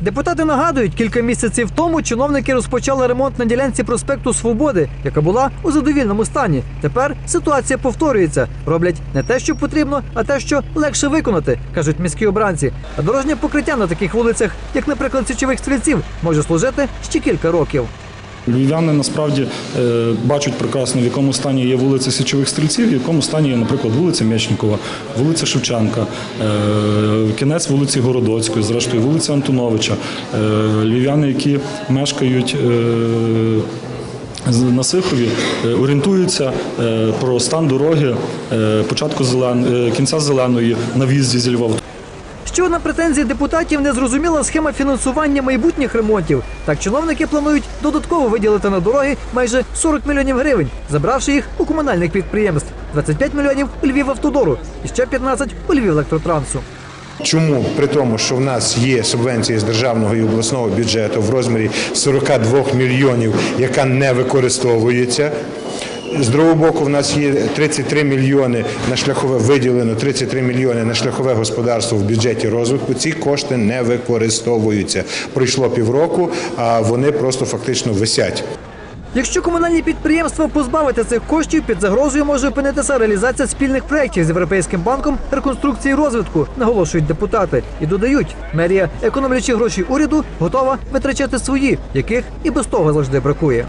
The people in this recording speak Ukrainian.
Депутати нагадують, кілька місяців тому чиновники розпочали ремонт на ділянці проспекту Свободи, яка була у задовільному стані. Тепер ситуація повторюється. Роблять не те, що потрібно, а те, що легше виконати, кажуть міські обранці. А дорожнє покриття на таких вулицях, як, наприклад, січових стрільців, може служити ще кілька років. Львів'яни насправді е, бачать прекрасно, в якому стані є вулиця Січових Стрільців, в якому стані є, наприклад, вулиця М'ячникова, вулиця Шевченка, е, кінець вулиці Городоцької, зрештою вулиця Антоновича. Е, львів'яни, які мешкають на Сихові, орієнтуються про стан дороги початку зелен, кінця зеленої на в'їзді зі Львова. Ще одна претензія депутатів незрозуміла схема фінансування майбутніх ремонтів. Так чиновники планують додатково виділити на дороги майже 40 мільйонів гривень, забравши їх у комунальних підприємств, 25 мільйонів у Львівавтодору і ще 15 у Львівелектротрансу. Чому при тому, що в нас є субвенція з державного і обласного бюджету в розмірі 42 мільйонів, яка не використовується. З другого боку, в нас є 33 мільйони на шляхове виділено 33 мільйони на шляхове господарство в бюджеті розвитку. Ці кошти не використовуються. Пройшло півроку, а вони просто фактично висять. Якщо комунальні підприємства позбавити цих коштів, під загрозою може опинитися реалізація спільних проєктів з Європейським банком реконструкції розвитку, наголошують депутати. І додають, мерія, економлячи гроші уряду, готова витрачати свої, яких і без того завжди бракує.